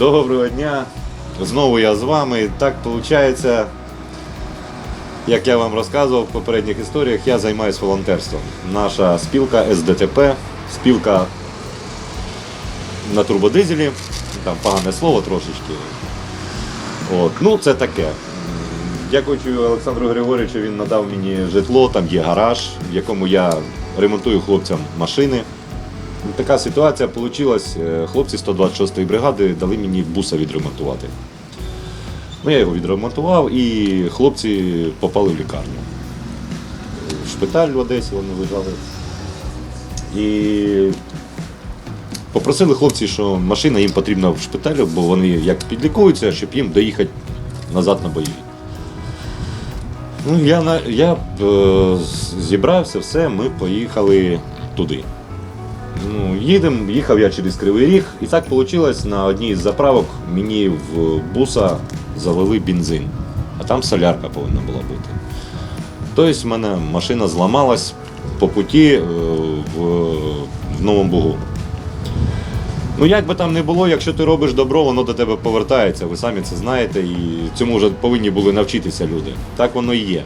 Доброго дня. Знову я з вами. Так виходить, як я вам розказував в попередніх історіях, я займаюся волонтерством. Наша спілка СДТП, спілка на турбодизелі, там погане слово трошечки. От. Ну, це таке. М, Дякуючи Олександру Григорьовичу, він надав мені житло, там є гараж, в якому я ремонтую хлопцям машини. Така ситуація вийшла. Хлопці 126-ї бригади дали мені буса відремонтувати. Ну, я його відремонтував і хлопці попали в лікарню. В шпиталь в Одесі вони лежали. І попросили хлопці, що машина їм потрібна в шпиталі, бо вони як підлікуються, щоб їм доїхати назад на бойові. Ну, я, я е, зібрався, все, ми поїхали туди. Ну, їдем, їхав я через Кривий Ріг, і так вийшло, на одній з заправок мені в буса залили бензин, а там солярка повинна була бути. Тобто в мене машина зламалась по путі е, в, в Новому Бугу. Ну, як би там не було, якщо ти робиш добро, воно до тебе повертається, ви самі це знаєте, і цьому вже повинні були навчитися люди. Так воно і є.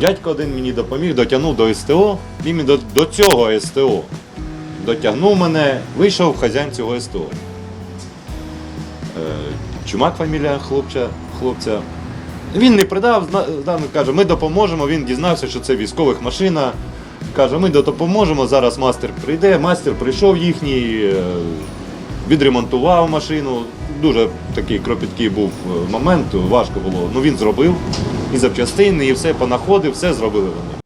Дядько один мені допоміг, дотягнув до СТО, він до, до цього СТО дотягнув мене, вийшов хазяїн цього СТО. Е, Чумак фамілія хлопця, хлопця. Він не придав, зна- каже, ми допоможемо. Він дізнався, що це військових машина. Каже, ми допоможемо. Зараз мастер прийде. Мастер прийшов їхній, е, відремонтував машину. Дуже такий кропіткий був е, момент, важко було. Ну він зробив і запчастини, і все понаходив, все зробили вони.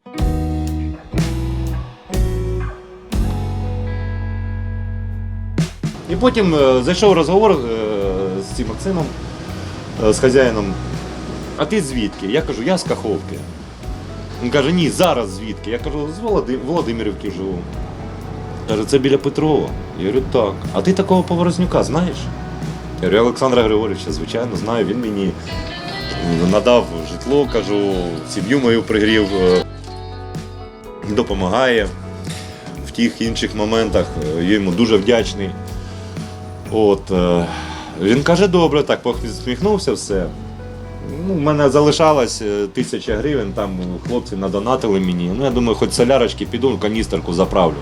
І потім е, зайшов розговор е, з цим Максимом, е, з хазяїном. А ти звідки? Я кажу, я з Каховки. Він каже, ні, зараз звідки? Я кажу, з Володи... Володимирівки живу. Каже, це біля Петрова. Я говорю, так. А ти такого Поворознюка знаєш? Я говорю, Олександра Григорьовича, звичайно, знаю. Він мені надав житло, кажу, сім'ю мою пригрів, е, допомагає в тих інших моментах. Е, Я йому дуже вдячний. От, е, він каже, добре, так посміхнувся все. Ну, в мене залишалось тисяча гривень, там хлопці надонатили мені. Ну, я думаю, хоч солярочки піду, каністерку заправлю.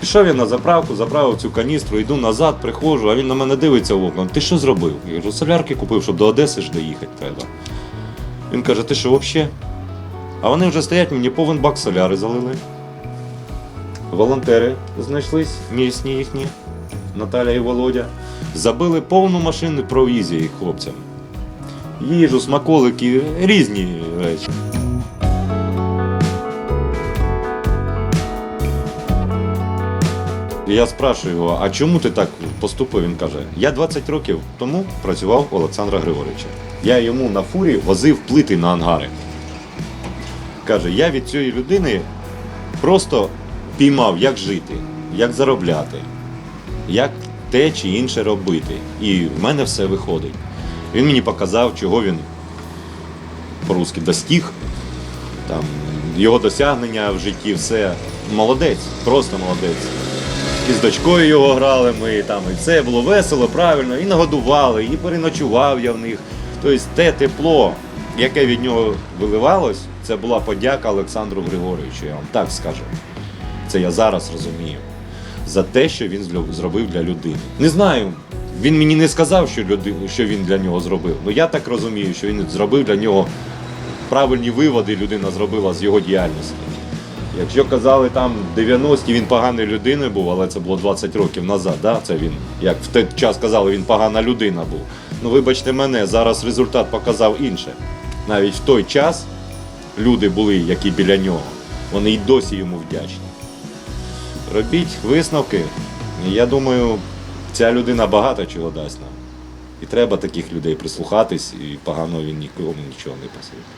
Пішов я на заправку, заправив цю каністру, йду назад, приходжу, а він на мене дивиться в окна. Ти що зробив? Я кажу, солярки купив, щоб до Одеси ж доїхати треба. Він каже, ти що взагалі? А вони вже стоять, мені повен бак соляри залили. Волонтери знайшлись, місні їхні, Наталя і Володя. Забили повну машину провізії хлопцям. Їжу, смаколики, різні речі. Я спрашую його, а чому ти так поступив? Він каже, я 20 років тому працював у Олександра Григоровича. Я йому на фурі возив плити на ангари. Каже, я від цієї людини просто піймав, як жити, як заробляти, як те чи інше робити. І в мене все виходить. Він мені показав, чого він по-русски достиг, там, його досягнення в житті, все. Молодець, просто молодець. І з дочкою його грали ми, там, і все було весело, правильно, і нагодували, і переночував я в них. Тобто те тепло, яке від нього виливалось, це була подяка Олександру Григоровичу, я вам так скажу. Це я зараз розумію. За те, що він зробив для людини. Не знаю, він мені не сказав, що, люди, що він для нього зробив. Ну я так розумію, що він зробив для нього правильні виводи, людина зробила з його діяльності. Якщо казали там 90-ті він поганою людиною був, але це було 20 років назад, да? це він, як в той час казали, він погана людина був. Ну вибачте мене, зараз результат показав інше. Навіть в той час люди були, які біля нього, вони й досі йому вдячні. Робіть висновки. Я думаю, ця людина багато чого дасть нам. І треба таких людей прислухатись, і погано він нікому нічого не посилить.